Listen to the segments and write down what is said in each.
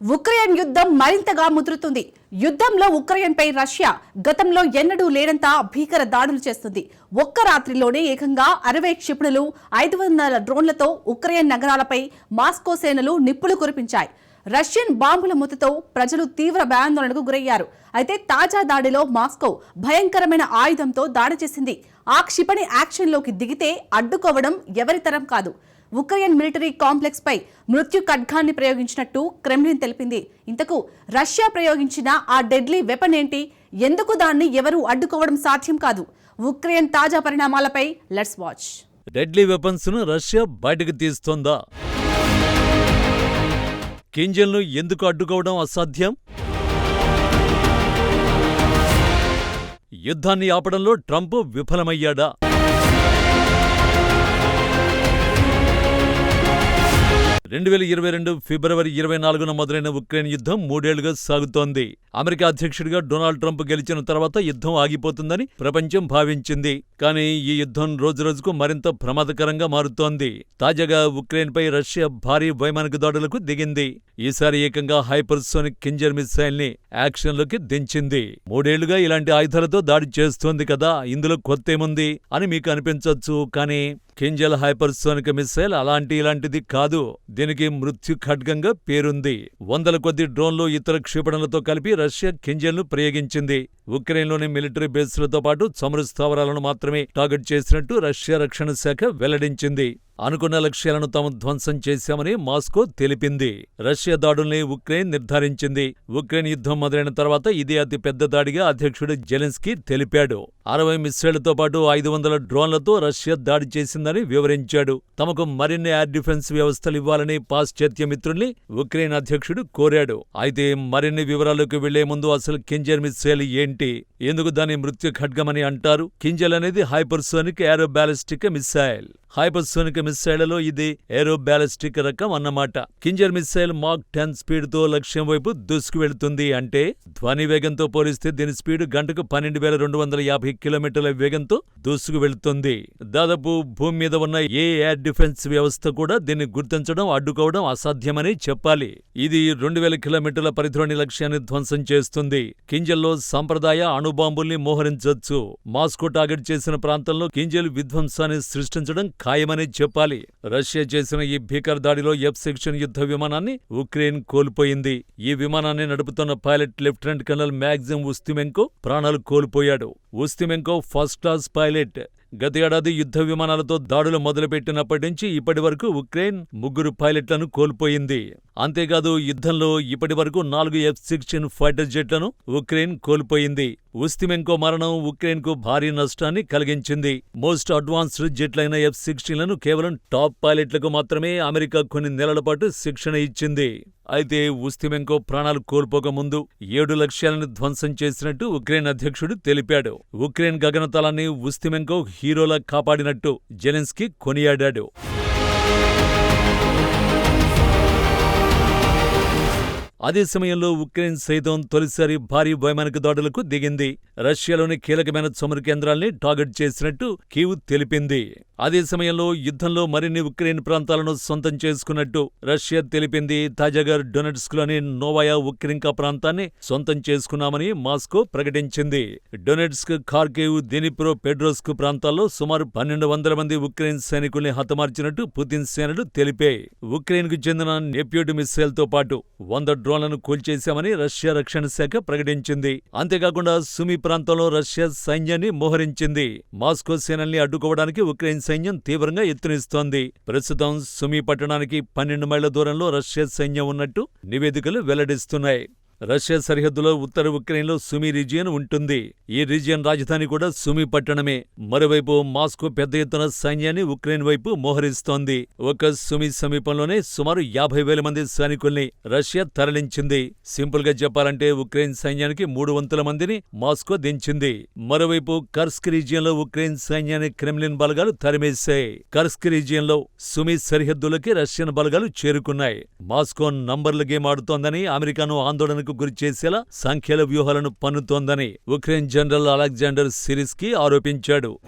Ukraine యుద్ధం మరింతగా ముదురుతుంది. యుద్ధంలో ఉక్రెయిన్పై రష్యా గతంలో ఎన్నడూ లేనంత భీకర దాడులు చేస్తుంది. ఒక్క రాత్రిలోనే ఏకంగా అరవై క్షిపణులు ఐదు వందల డ్రోన్లతో ఉక్రెయిన్ నగరాలపై మాస్కో సేనలు నిప్పులు కురిపించాయి. రష్యన్ బాంబుల ముతతో ప్రజలు తీవ్ర భయాందోళనకు గురయ్యారు. అయితే తాజా దాడిలో మాస్కో భయంకరమైన ఆయుధంతో దాడి చేసింది. ఆ క్షిపణి యాక్షన్లోకి దిగితే అడ్డుకోవడం ఎవరితరం కాదు. ఉక్రెయిన్ మిలిటరీ కాంప్లెక్స్ పై మృత్యు ఖడ్గాన్ని ప్రయోగించినట్టు క్రెమ్లిన్ తెలిపింది. ఇంతకు రష్యా ప్రయోగించిన ఆ డెడ్లీ వెపన్ ఏంటి? ఎందుకు దాన్ని ఎవరూ అడ్డుకోవడం సాధ్యం కాదు? ఉక్రెయిన్ తాజా పరిణామాలపై లెట్స్ వాచ్. డెడ్లీ వెపన్స్ను రష్యా బయటకు తీస్తోందా? కింజల్ను ఎందుకు అడ్డుకోవడం అసాధ్యం? యుద్ధాన్ని ఆపడంలో ట్రంప్ విఫలమయ్యాడా? రెండు వేల ఇరవై రెండు ఫిబ్రవరి ఇరవై నాలుగున మొదలైన ఉక్రెయిన్ యుద్ధం మూడేళ్ళుగా సాగుతోంది. అమెరికా అధ్యక్షుడిగా డొనాల్డ్ ట్రంప్ గెలిచిన తర్వాత యుద్ధం ఆగిపోతుందని ప్రపంచం భావించింది. కానీ ఈ యుద్ధం రోజురోజుకు మరింత ప్రమాదకరంగా మారుతోంది. తాజాగా ఉక్రెయిన్పై రష్యా భారీ వైమానిక దాడులకు దిగింది. ఈసారి ఏకంగా హైపర్సోనిక్ కింజర్ మిసైల్ని యాక్షన్లోకి దించింది. మూడేళ్ళుగా ఇలాంటి ఆయుధాలతో దాడి చేస్తోంది కదా ఇందులో కొత్తేముంది అని మీకు అనిపించవచ్చు కానీ కింజల్ హైపర్సోనిక్ మిస్సైల్ అలాంటి ఇలాంటిది కాదు. దీనికి మృత్యు ఖడ్గంగా పేరుంది. వందల కొద్ది డ్రోన్లు ఇతర క్షిపణులతో కలిపి రష్యా కింజల్ను ప్రయోగించింది. ఉక్రెయిన్లోని మిలిటరీ బేస్లతో పాటు చమురు స్థావరాలను మాత్రమే టార్గెట్ చేసినట్టు రష్యా రక్షణ శాఖ వెల్లడించింది. అనుకున్న లక్ష్యాలను తాము ధ్వంసం చేశామని మాస్కో తెలిపింది. రష్యా దాడుల్ని ఉక్రెయిన్ నిర్ధారించింది. ఉక్రెయిన్ యుద్ధం మొదలైన తర్వాత ఇదే అతి పెద్ద దాడిగా అధ్యక్షుడు జెలెన్స్కీ తెలిపాడు. అరవై మిస్సైళ్ళతో పాటు ఐదు వందల డ్రోన్లతో రష్యా దాడి చేసిందని వివరించాడు. తమకు మరిన్ని ఎయిర్ డిఫెన్స్ వ్యవస్థలు ఇవ్వాలని పాశ్చాత్య మిత్రుల్ని ఉక్రెయిన్ అధ్యక్షుడు కోరాడు. అయితే మరిన్ని వివరాలకు వెళ్ళే ముందు అసలు కింజర్ మిస్సైల్ ఏంటి? ఎందుకు దాని మృత్యు ఖడ్గమని అంటారు? కింజల్ అనేది hypersonic aero ballistic missile. Hypersonic మిస్సైళ్ళలో ఇది ఏరో బ్యాలిస్టిక్ రకం అన్నమాట. కింజర్ మిస్సైల్ మాక్ టెన్ స్పీడ్తో లక్ష్యం వైపు దూసుకు వెళుతుంది అంటే ధ్వని వేగంతో పోలిస్తే దీని స్పీడ్ గంటకు పన్నెండు వేల రెండు వందల యాభై కిలోమీటర్ల వేగంతో దూసుకు వెళుతుంది దాదాపు భూమి మీద ఉన్న ఏ ఎయిర్ డిఫెన్స్ వ్యవస్థ కూడా దీన్ని గుర్తించడం అడ్డుకోవడం అసాధ్యమని చెప్పాలి. ఇది రెండు వేల కిలోమీటర్ల పరిధిలోని లక్ష్యాన్ని ధ్వంసం చేస్తుంది. కింజల్లో సంప్రదాయ అణుబాంబుల్ని మోహరించవచ్చు మాస్కో టార్గెట్ చేసిన ప్రాంతంలో కింజల్ విధ్వంసాన్ని సృష్టించడం ఖాయమని చెప్పాలి. రష్యా చేసిన ఈ భీకర దాడిలో ఎఫ్ సెక్షన్ యుద్ధ విమానాన్ని ఉక్రెయిన్ కోల్పోయింది. ఈ విమానాన్ని నడుపుతున్న pilot lieutenant colonel Maxim Ustimenko ప్రాణాలు కోల్పోయాడు. ఉస్తిమెంకో ఫస్ట్ క్లాస్ పైలట్ గత ఏడాది యుద్ధ విమానాలతో దాడులు మొదలుపెట్టినప్పటి నుంచి ఇప్పటి వరకు ఉక్రెయిన్ ముగ్గురు పైలట్లను కోల్పోయింది. అంతేకాదు యుద్ధంలో ఇప్పటి వరకు నాలుగు ఎఫ్ సిక్స్టీన్ ఫైటర్ జెట్లను ఉక్రెయిన్ కోల్పోయింది. ఉస్తిమెంకో మరణం ఉక్రెయిన్కు భారీ నష్టాన్ని కలిగించింది. మోస్ట్ అడ్వాన్స్డ్ జెట్లైన ఎఫ్ సిక్స్టీన్లను కేవలం టాప్ పైలట్లకు మాత్రమే అమెరికా కొన్ని నెలల పాటు శిక్షణ ఇచ్చింది. అయితే ఉస్తిమెంకో ప్రాణాలు కోల్పోక ముందు ఏడు లక్ష్యాలను ధ్వంసం చేసినట్టు ఉక్రెయిన్ అధ్యక్షుడు తెలిపాడు. ఉక్రెయిన్ గగనతలాన్ని ఉస్తిమెంకో హీరోలా కాపాడినట్టు జెలెన్స్కీ కొనియాడాడు. అదే సమయంలో ఉక్రెయిన్ సైతం తొలిసారి భారీ వైమానిక దాడులకు దిగింది. రష్యాలోని కీలకమైన చమురు కేంద్రాల్ని టార్గెట్ చేసినట్టు కీవ్ తెలిపింది. అదే సమయంలో యుద్ధంలో మరిన్ని ఉక్రెయిన్ ప్రాంతాలను సొంతం చేసుకున్నట్టు రష్యా తెలిపింది. తాజాగా డొనెట్స్క్లోని నోవాయా ఉక్రెంకా ప్రాంతాన్ని సొంతం చేసుకున్నామని మాస్కో ప్రకటించింది. డొనెట్స్క్ ఖార్కేవ్ దినిప్రో పెడ్రోస్క్ ప్రాంతాల్లో సుమారు పన్నెండు వందల మంది ఉక్రెయిన్ సైనికుల్ని హతమార్చినట్టు పుతిన్ సేనలు తెలిపాయి. ఉక్రెయిన్కు చెందిన నెప్యూడ్ మిస్సైల్తో పాటు వంద డ్రోన్లను కూల్చేశామని రష్యా రక్షణ శాఖ ప్రకటించింది. అంతేకాకుండా సుమి ప్రాంతంలో రష్యా సైన్యాన్ని మోహరించింది. మాస్కో సేనల్ని అడ్డుకోవడానికి ఉక్రెయిన్ సైన్యం తీవ్రంగా ఎత్తునిస్తోంది ప్రస్తుతం సుమి పట్టణానికి పన్నెండు మైళ్ళ దూరంలో రష్యా సైన్యం ఉన్నట్టు నివేదికలు వెల్లడిస్తున్నాయి. రష్యా సరిహద్దులో ఉత్తర ఉక్రెయిన్లో సుమి రీజియన్ ఉంటుంది. ఈ రీజియన్ రాజధాని కూడా సుమి పట్టణమే. మరోవైపు మాస్కో పెద్ద ఎత్తున సైన్యాన్ని ఉక్రెయిన్ వైపు మోహరిస్తోంది. ఒక సుమి సమీపంలోనే సుమారు యాభై వేల మంది సైనికుల్ని రష్యా తరలించింది. సింపుల్గా చెప్పాలంటే ఉక్రెయిన్ సైన్యానికి మూడు వంతుల మందిని మాస్కో దించింది. మరోవైపు కర్స్క్ రీజియన్లో ఉక్రెయిన్ సైన్యాన్ని క్రెమ్లిన్ బలగాలు తరిమేశాయి. కర్స్క్ రీజియన్లో సుమి సరిహద్దులకి రష్యన్ బలగాలు చేరుకున్నాయి. మాస్కో నంబర్ల గేమ్ ఆడుతోందని అమెరికాను ఆందోళన గురి గురిచేసేలా సంఖ్యల వ్యూహాలను పన్నుతోందని ఉక్రెయిన్ జనరల్ అలెగ్జాండర్ సిరిస్కి ఆరోపించాడు.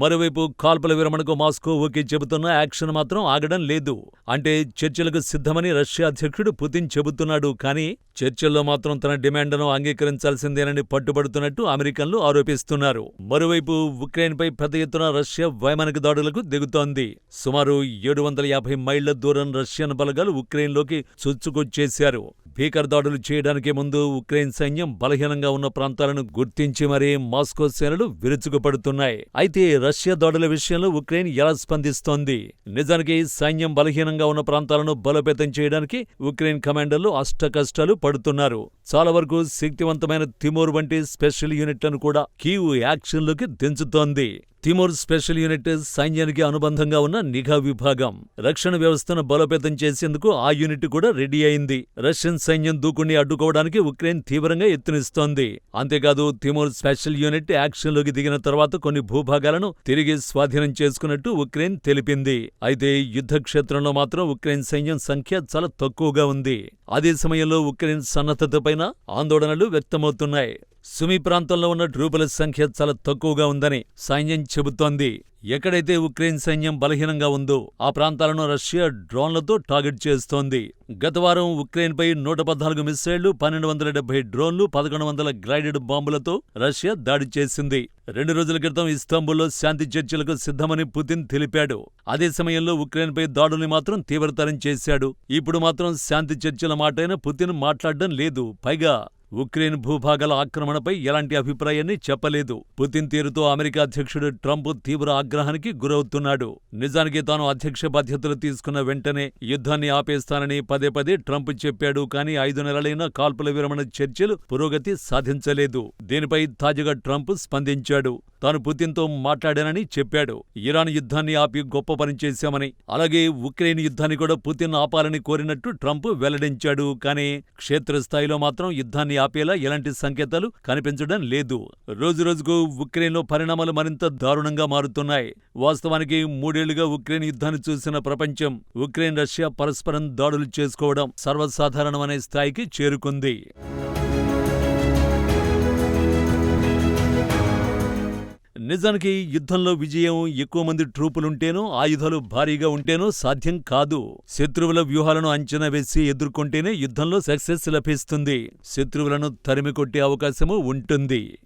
మరోవైపు కాల్పుల విరమణకు మాస్కో ఓకే చెబుతున్న యాక్షన్ మాత్రం ఆగడం లేదు. అంటే చర్చలకు సిద్ధమని రష్యా అధ్యక్షుడు పుతిన్ చెబుతున్నాడు. కానీ చర్చల్లో మాత్రం తన డిమాండ్ను అంగీకరించాల్సిందేనని పట్టుబడుతున్నట్టు అమెరికన్లు ఆరోపిస్తున్నారు. మరోవైపు ఉక్రెయిన్పై పెద్ద ఎత్తున రష్యా వైమానిక దాడులకు దిగుతోంది. సుమారు ఏడు వందల యాభై మైళ్ళ దూరం రష్యన్ బలగాలు ఉక్రెయిన్లోకి చొచ్చుకొచ్చేశారు. భీకర దాడులు చేయడానికి ముందు ఉక్రెయిన్ సైన్యం బలహీనంగా ఉన్న ప్రాంతాలను గుర్తించి మరీ మాస్కో సేనలు విరుచుకుపడుతున్నాయి. అయితే రష్యా దాడుల విషయంలో ఉక్రెయిన్ ఎలా స్పందిస్తోంది? నిజానికి సైన్యం బలహీనంగా ఉన్న ప్రాంతాలను బలోపేతం చేయడానికి ఉక్రెయిన్ కమాండర్లు అష్టకష్టాలు పడుతున్నారు. చాలా వరకు శక్తివంతమైన తిమోర్ వంటి స్పెషల్ యూనిట్లను కూడా కీవ్ యాక్షన్లోకి దించుతోంది. తిమోర్ స్పెషల్ యూనిట్ సైన్యానికి అనుబంధంగా ఉన్న నిఘా విభాగం రక్షణ వ్యవస్థను బలోపేతం చేసేందుకు ఆ యూనిట్ కూడా రెడీ అయింది. రష్యన్ సైన్యం దూకుణ్ణి అడ్డుకోవడానికి ఉక్రెయిన్ తీవ్రంగా ఎత్తునిస్తోంది. అంతేకాదు తిమోర్ స్పెషల్ యూనిట్ యాక్షన్లోకి దిగిన తర్వాత కొన్ని భూభాగాలను తిరిగి స్వాధీనం చేసుకున్నట్టు ఉక్రెయిన్ తెలిపింది. అయితే యుద్ధ క్షేత్రంలో మాత్రం ఉక్రెయిన్ సైన్యం సంఖ్య చాలా తక్కువగా ఉంది. అదే సమయంలో ఉక్రెయిన్ సన్నద్ధతపైన ఆందోళనలు వ్యక్తమవుతున్నాయి. సుమి ప్రాంతంలో ఉన్న డ్రూపుల సంఖ్య చాలా తక్కువగా ఉందని సైన్యం చెబుతోంది. ఎక్కడైతే ఉక్రెయిన్ సైన్యం బలహీనంగా ఉందో ఆ ప్రాంతాలను రష్యా డ్రోన్లతో టార్గెట్ చేస్తోంది. గత వారం ఉక్రెయిన్పై నూట పద్నాలుగు మిస్సైళ్ళు పన్నెండు వందల డెబ్బై డ్రోన్లు పదకొండు వందల గ్లైడెడ్ బాంబులతో రష్యా దాడి చేసింది. రెండు రోజుల క్రితం ఇస్తాంబుల్లో శాంతి చర్చలకు సిద్ధమని పుతిన్ తెలిపాడు. అదే సమయంలో ఉక్రెయిన్పై దాడుల్ని మాత్రం తీవ్రతరం చేశాడు. ఇప్పుడు మాత్రం శాంతి చర్చల మాటైన పుతిన్ మాట్లాడడం లేదు. పైగా ఉక్రెయిన్ భూభాగాల ఆక్రమణపై ఎలాంటి అభిప్రాయాన్ని చెప్పలేదు. పుతిన్ తీరుతో అమెరికా అధ్యక్షుడు ట్రంప్ తీవ్ర ఆగ్రహానికి గురవుతున్నాడు. నిజానికి తాను అధ్యక్ష బాధ్యతలు తీసుకున్న వెంటనే యుద్ధాన్ని ఆపేస్తానని పదే పదే ట్రంప్ చెప్పాడు. కానీ ఐదు నెలలైన కాల్పుల విరమణ చర్చలు పురోగతి సాధించలేదు. దీనిపై తాజాగా ట్రంప్ స్పందించాడు. తాను పుతిన్తో మాట్లాడానని చెప్పాడు. ఇరాన్ యుద్ధాన్ని ఆపి గొప్ప పని చేశామని అలాగే ఉక్రెయిన్ యుద్ధాన్ని కూడా పుతిన్ ఆపాలని కోరినట్టు ట్రంప్ వెల్లడించాడు. కానీ క్షేత్రస్థాయిలో మాత్రం యుద్ధాన్ని ఆపేలా ఎలాంటి సంకేతాలు కనిపించడం లేదు. రోజురోజుకు ఉక్రెయిన్లో పరిణామాలు మరింత దారుణంగా మారుతున్నాయి. వాస్తవానికి మూడేళ్ళుగా ఉక్రెయిన్ యుద్ధాన్ని చూసిన ప్రపంచం ఉక్రెయిన్ రష్యా పరస్పరం దాడులు చేసుకోవడం సర్వసాధారణమనే స్థాయికి చేరుకుంది. నిజానికి యుద్ధంలో విజయం ఎక్కువ మంది ట్రూపులుంటేనో ఆయుధాలు భారీగా ఉంటేనో సాధ్యం కాదు. శత్రువుల వ్యూహాలను అంచనా వేసి ఎదుర్కొంటేనే యుద్ధంలో సక్సెస్ లభిస్తుంది. శత్రువులను తరిమి కొట్టే అవకాశము ఉంటుంది.